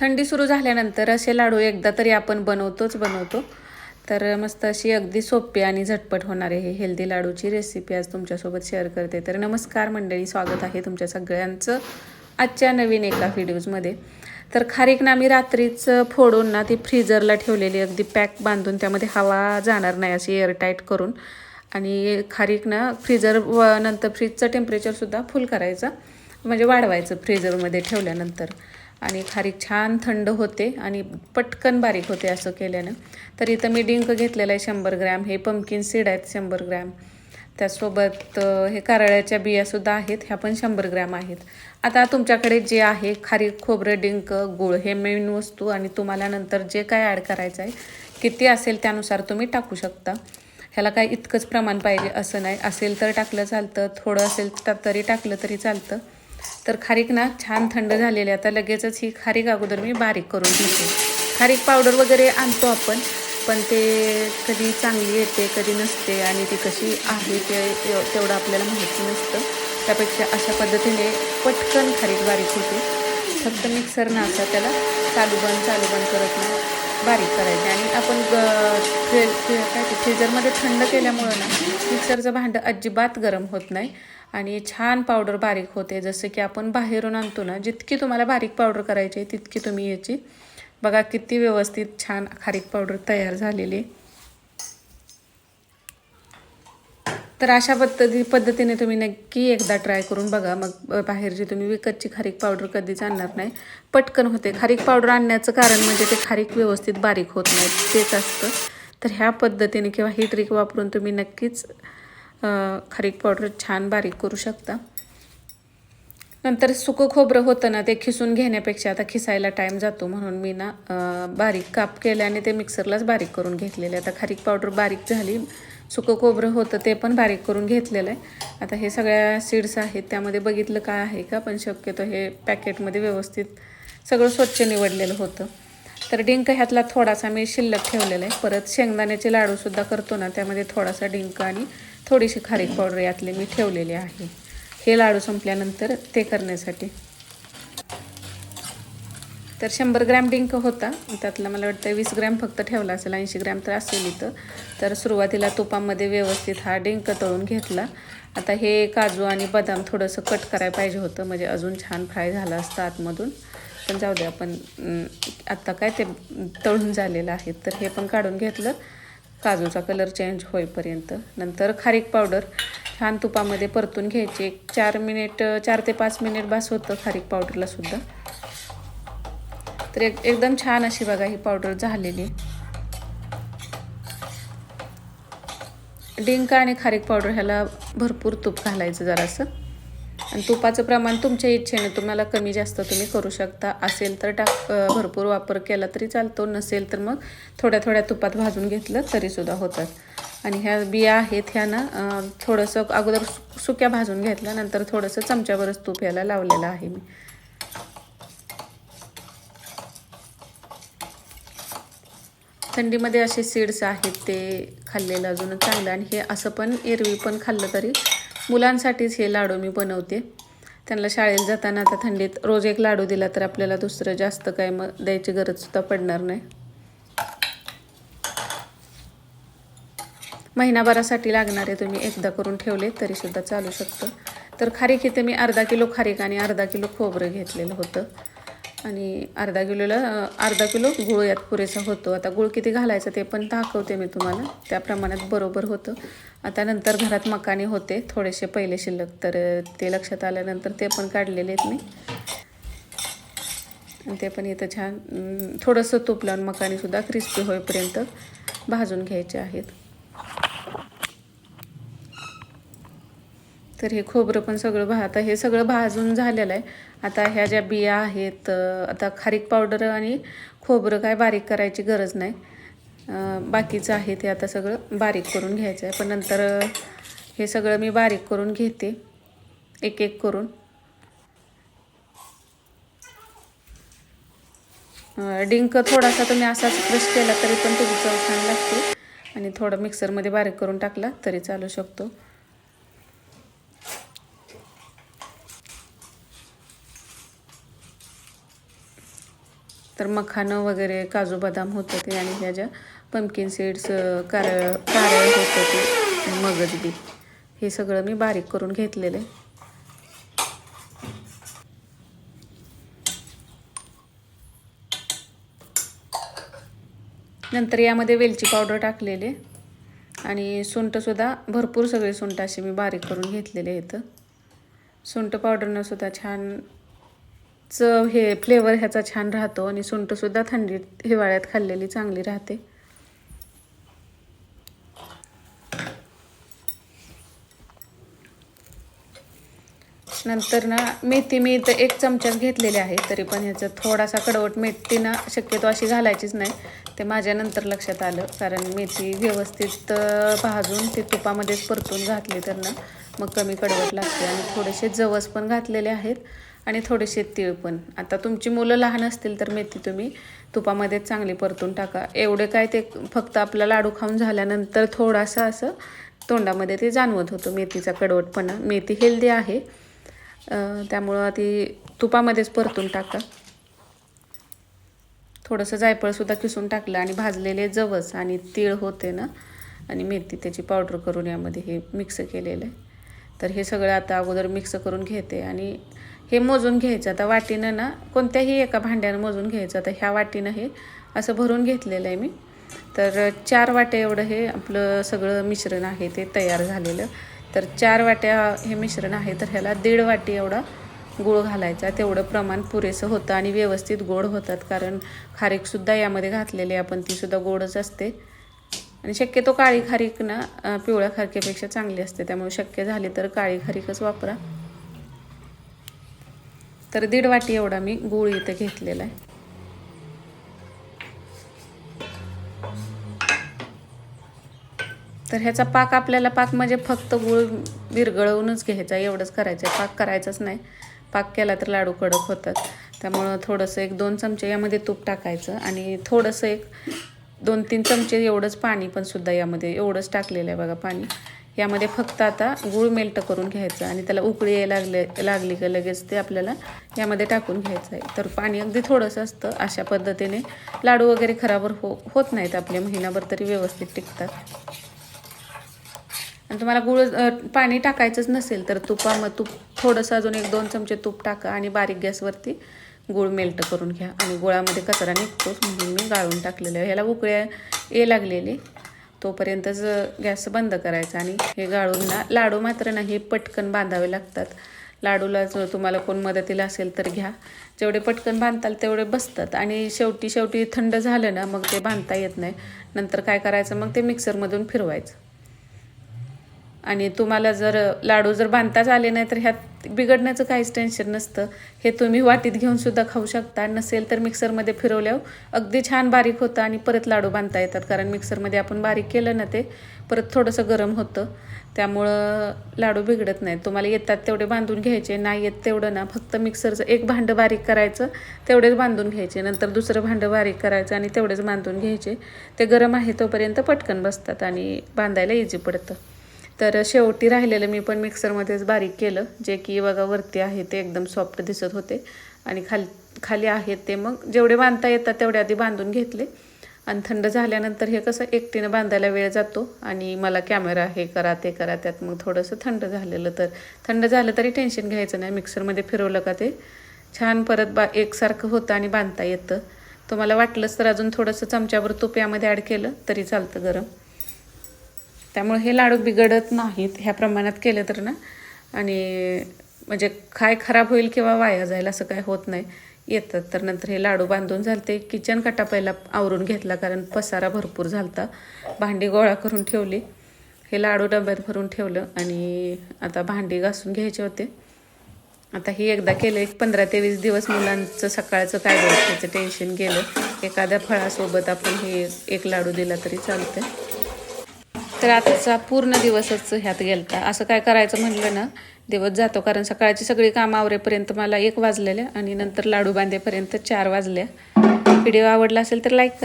थंडी सुरू झाल्यानंतर असे लाडू एकदा तरी आपण बनवतोच बनवतो. तर मस्त अशी अगदी सोपी आणि झटपट होणारे हे हेल्दी लाडूची रेसिपी आज तुमच्यासोबत शेअर करते. तर नमस्कार मंडळी स्वागत आहे तुमच्या सगळ्यांचं आजच्या नवीन एका व्हिडिओजमध्ये तर खारीक ना मी रात्रीच फोडून ना ती फ्रीजरला ठेवलेली अगदी पॅक बांधून त्यामध्ये हवा जाणार नाही अशी एअरटाईट करून. आणि खारीक ना फ्रीजर व नंतर फ्रीजचं टेम्परेचरसुद्धा फुल करायचं. म्हणजे वाढवायचं फ्रीजरमध्ये ठेवल्यानंतर. आणि खारीक छान थंड होते आणि पटकन बारीक होते असं केल्यानं. तर इथं मी डिंक घेतलेलं आहे शंभर ग्रॅम हे पंपकिन सीड आहेत शंभर ग्रॅम. त्यासोबत हे कारळ्याच्या बियासुद्धा आहेत ह्या पण शंभर ग्रॅम आहेत. आता तुमच्याकडे जे आहे खारीक खोबरं डिंक गुळ हे मेन वस्तू आणि तुम्हाला नंतर जे काय ॲड करायचं आहे किती असेल त्यानुसार तुम्ही टाकू शकता. ह्याला काय इतकंच प्रमाण पाहिजे असं नाही. असेल तर टाकलं चालतं थोडं असेल तर तरी टाकलं तरी चालतं. तर खारीक ना छान थंड झालेली आहे. आता लगेचच ही खारीक अगोदर मी बारीक करून घेते. खारीक पावडर वगैरे आणतो आपण पण ते कधी चांगली येते कधी नसते आणि ती कशी आहे ते तेवढं आपल्याला माहिती नसतं. त्यापेक्षा अशा पद्धतीने पटकन खारीक बारीक होते. फक्त मिक्सर ना असा त्याला चालू बंद चालू बंद करत नाही. बारीक करायचे. आणि आपण ग- फ्रीज काय ते फ्रीजरमध्ये थंड केल्यामुळं ना मिक्सरचं भांडं अजिबात गरम होत नाही. आणि छान पावडर बारीक होते. जसं की आपण बाहेरून आणतो ना जितकी तुम्हाला बारीक पावडर करायची आहे तितकी तुम्ही याची बघा किती व्यवस्थित छान खारीक पावडर तयार झालेली आहे. तर अशा पद्धती पद्धतीने तुम्ही नक्की एकदा ट्राय करून बघा. मग बाहेरची तुम्ही विकतची खारीक पावडर कधीच आणणार नाही. पटकन होते. खारीक पावडर आणण्याचं कारण म्हणजे ते खारीक व्यवस्थित बारीक होत नाही तेच असतं. तर ह्या पद्धतीने किंवा ही ट्रिक वापरून तुम्ही नक्कीच खारीक पावडर छान बारीक करू शकता. नंतर सुकं खोबरं होतं ना ते खिसून घेण्यापेक्षा आता खिसायला टाईम जातो म्हणून मी ना बारीक काप केल्याने ते मिक्सरलाच बारीक करून घेतलेले. आता खारीक पावडर बारीक झाली सुकं खोबरं होतं ते पण बारीक करून घेतलेलं आहे. आता हे सगळ्या सीड्स आहेत त्यामध्ये बघितलं काय आहे का? पण शक्यतो हे पॅकेटमध्ये व्यवस्थित सगळं स्वच्छ निवडलेलं होतं. तर डिंक ह्यातला थोडासा मी शिल्लक ठेवलेला आहे. परत शेंगदाण्याचे लाडूसुद्धा करतो ना त्यामध्ये थोडासा डिंक आणि थोडीशी खारीक पावडर यातले मी ठेवलेले आहे. हे लाडू संपल्यानंतर ते करण्यासाठी. तर शंभर ग्रॅम डिंक होता. त्यातला मला वाटतं वीस ग्रॅम फक्त ठेवला असेल ऐंशी ग्रॅम तर असेल इथं. तर सुरुवातीला तुपामध्ये व्यवस्थित हा डिंक तळून घेतला. आता हे काजू आणि बदाम थोडंसं कट करायला पाहिजे होतं म्हणजे अजून छान फ्राय झालं असतं आतमधून. पण जाऊ दे आपण आत्ता काय ते तळून झालेलं आहे. तर हे पण काढून घेतलं. काजूचा कलर चेंज होईपर्यंत. नंतर खारीक पावडर. छान तुपामध्ये परतून घ्यायची. एक चार मिनिट चार ते पाच मिनिट बास होतं खारीक पावडरला सुद्धा. तर एक एकदम छान अशी बघा ही पावडर झालेली. डिंक आणि खारीक पावडर ह्याला भरपूर तूप घालायचं जरासं. आणि तुपाचं प्रमाण तुमच्या इच्छेने तुम्हाला कमी जास्त तुम्ही करू शकता. असेल तर टाक भरपूर वापर केला तरी चालतो. नसेल तर मग थोड्या थोड्या तुपात भाजून घेतलं तरीसुद्धा होतात. आणि ह्या बिया आहेत ह्या ना थोडंसं अगोदर सु- सुक्या भाजून घेतल्या नंतर थोडंसं चमच्यावरच तूप याला लावलेलं आहे मी. थंडीमध्ये असे सीड्स आहेत ते खाल्लेलं अजून चांगलं आणि हे असं पण एरवी पण खाल्लं तरी मुलांसाठीच हे लाडू मी बनवते. त्यांना शाळेत जाताना आता थंडीत रोज एक लाडू दिला तर आपल्याला दुसरं जास्त काय मग द्यायची गरजसुद्धा पडणार नाही. महिनाभरासाठी लागणारे तुम्ही एकदा करून ठेवले तरीसुद्धा चालू शकतं. तर खारीक इथे मी अर्धा किलो खारीक आणि अर्धा किलो खोबरं घेतलेलं होतं. आणि अर्धा किलोला अर्धा किलो गुळ यात पुरेसा होतो. आता गुळ किती घालायचं ते पण दाखवते मी तुम्हाला. त्या प्रमाणात बरोबर होतं. आता नंतर घरात मकाने होते. थोडेसे पहिले शिल्लक तर ते लक्षात आल्यानंतर ते पण काढलेले आहेत मी. आणि ते पण इथं छान थोडंसं तूप लावून मकानेसुद्धा क्रिस्पी होईपर्यंत भाजून घ्यायचे आहेत. तर हे खोबरं पण सगळं भा आता हे सगळं भाजून झालेलं आहे. आता ह्या ज्या बिया आहेत आता खारीक पावडर आणि खोबरं काय बारीक करायची गरज नाही. बाकीचं आहे ते आता सगळं बारीक करून घ्यायचं आहे. पण नंतर हे सगळं मी बारीक करून घेते. एक एक करून. डिंक थोडासा तुम्ही असाच क्रश केला तरी पण त्याची चव छान लागते. आणि थोडं मिक्सरमध्ये बारीक करून टाकला तरी चालू शकतो. तर मखानं वगैरे काजू बदाम होतं ते आणि ह्या ज्या पम्पकिन सीड्स कारळ कारळ होतं ते मगज बी. हे सगळं मी बारीक करून घेतलेलं आहे. नंतर यामध्ये वेलची पावडर टाकलेले आणि सुंठसुद्धा भरपूर सगळे सुंठ असे मी बारीक करून घेतलेले आहेत. सुंठ पावडरनंसुद्धा छान चव हे फ्लेवर ह्याचा छान राहतो आणि सुंठसुद्धा थंडीत हिवाळ्यात खाल्लेली चांगली राहते. नंतर ना मेथी मी इथं एक चमचाच घेतलेली आहे तरी पण ह्याचं थोडासा कडवट मेथी ना शक्यतो अशी घालायचीच नाही ते माझ्यानंतर लक्षात आलं कारण मेथी व्यवस्थित भाजून ते तुपामध्येच परतून घातली तर ना मग कमी कडवट लागते. आणि थोडेसे जवस पण घातलेले आहेत. आणि थोडेसे तीळ पण. आता तुमची मुलं लहान असतील तर मेथी तुम्ही तुपामध्येच चांगली परतून टाका. एवढे काय ते फक्त आपला लाडू खाऊन झाल्यानंतर थोडासा असं तोंडामध्ये ते जाणवत होतं मेथीचा कडवटपणा. मेथी हेल्दी आहे. त्यामुळं ती तुपामध्येच परतून टाका. थोडंसं जायफळसुद्धा किसून टाकलं आणि भाजलेले जवस आणि तीळ होते ना आणि मेथी त्याची पावडर करून यामध्ये हे मिक्स केलेलं आहे. तर हे सगळं आता अगोदर मिक्स करून घेते आणि हे मोजून घ्यायचं. आता वाटीनं ना कोणत्याही एका भांड्यानं मोजून घ्यायचं. आता ह्या वाटीनं हे असं भरून घेतलेलं आहे मी. तर चार वाट्या एवढं हे आपलं सगळं मिश्रण आहे ते तयार झालेलं. तर चार वाट्या हे मिश्रण आहे तर ह्याला दीड वाटी एवढा गूळ घालायचा. तेवढं प्रमाण पुरेसं होतं आणि व्यवस्थित गोड होतात. कारण खारीकसुद्धा यामध्ये घातलेली आपण तीसुद्धा गोडच असते. आणि शक्यतो काळी खारीक ना पिवळ्या खारकेपेक्षा चांगली असते. त्यामुळे शक्य झाली तर काळी खारीकच वापरा. तर दीड वाटी एवढा मी गूळ इथं घेतलेला आहे. तर ह्याचा पाक आपल्याला पाक म्हणजे फक्त गूळ विरघळवूनच घ्यायचा एवढंच करायचं. आहे पाक करायचाच नाही. पाक केला तर लाडू कडक होतात. त्यामुळं थोडंसं एक दोन चमचे यामध्ये तूप टाकायचं आणि थोडंसं एक दोन तीन चमचे एवढंच पाणी पण सुद्धा यामध्ये एवढंच टाकलेलं आहे बघा पाणी. यामध्ये फक्त आता गूळ मेल्ट करून घ्यायचं आणि त्याला उकळी यायला लागले लागली का लगेच ते आपल्याला यामध्ये टाकून घ्यायचं आहे. तर पाणी अगदी थोडंसं असतं अशा पद्धतीने. लाडू वगैरे खराबर हो होत नाहीत आपले महिनाभर तरी व्यवस्थित टिकतात. आणि तुम्हाला गुळ पाणी टाकायचंच नसेल तर तुपा मग तूप थोडंसं अजून एक दोन चमचे तूप टाका आणि बारीक गॅसवरती गुळ मेल्ट करून घ्या. आणि गुळामध्ये कचरा निघतोच म्हणून मी गाळून टाकलेलं आहे. ह्याला उकळ्या ये लागलेली. तोपर्यंतच गॅस बंद करायचा आणि हे गाळून ना लाडू मात्र ना हे पटकन बांधावे लागतात. लाडूला जर तुम्हाला कोण मदतीला असेल तर घ्या. जेवढे पटकन बांधताल तेवढे बसतात. आणि शेवटी शेवटी थंड झालं ना मग ते बांधता येत नाही. नंतर काय करायचं? मग ते मिक्सरमधून फिरवायचं. आणि तुम्हाला जर लाडू जर बांधताच आले नाही तर ह्यात बिघडण्याचं काहीच टेन्शन नसतं. हे तुम्ही वाटीत घेऊन सुद्धा खाऊ शकता. नसेल तर मिक्सरमध्ये फिरवल्यावर अगदी छान बारीक होतं आणि परत लाडू बांधता येतात. कारण मिक्सरमध्ये आपण बारीक केलं ना ते परत थोडंसं गरम होतं. त्यामुळं लाडू बिघडत नाहीत. तुम्हाला येतात तेवढे बांधून घ्यायचे नाही येत तेवढं ना. फक्त मिक्सरचं एक भांडं बारीक करायचं तेवढेच बांधून घ्यायचे. नंतर दुसरं भांडं बारीक करायचं आणि तेवढेच बांधून घ्यायचे. ते गरम आहे तोपर्यंत पटकन बसतात आणि बांधायला इझी पडतं. तर शेवटी राहिलेलं मी पण मिक्सरमध्येच बारीक केलं. जे की बघा वरती आहे ते एकदम सॉफ्ट दिसत होते. आणि खाली खाली आहेत ते मग जेवढे बांधता येतात तेवढे आधी बांधून घेतले. आणि थंड झाल्यानंतर हे कसं एकटीनं बांधायला वेळ जातो. आणि मला कॅमेरा हे करा ते करा त्यात मग थोडंसं थंड झालेलं तर थंड झालं तरी टेन्शन घ्यायचं नाही. मिक्सरमध्ये फिरवलं का ते छान परत बा एकसारखं होतं आणि बांधता येतं. तुम्हाला वाटलंच तर अजून थोडंसं चमच्यावर तूप यामध्ये ॲड केलं तरी चालतं गरम. त्यामुळे हे लाडू बिघडत नाहीत. ह्या प्रमाणात केलं तर ना. आणि म्हणजे काय खराब होईल किंवा वाया जाईल असं काय होत नाही. येतात तर नंतर हे लाडू बांधून झालते. किचन कटा पहिला आवरून घेतला कारण पसारा भरपूर झालता. भांडी गोळा करून ठेवली. हे लाडू डब्यात भरून ठेवलं आणि आता भांडी घासून घ्यायचे होते. आता ही एकदा केलं. एक पंधरा ते वीस दिवस मुलांचं सकाळचं काय त्याचं टेन्शन गेलं. एखाद्या फळासोबत आपण हे एक लाडू दिला तरी चालतं तर आजचा पूर्ण दिवसच ह्यात गेलता. असं काय करायचं म्हटलं ना दिवस जातो. कारण सकाळची सगळी कामं आवरेपर्यंत मला एक वाजलेल्या आणि नंतर लाडू बांधेपर्यंत चार वाजल्या व्हिडिओ आवडला असेल तर लाईक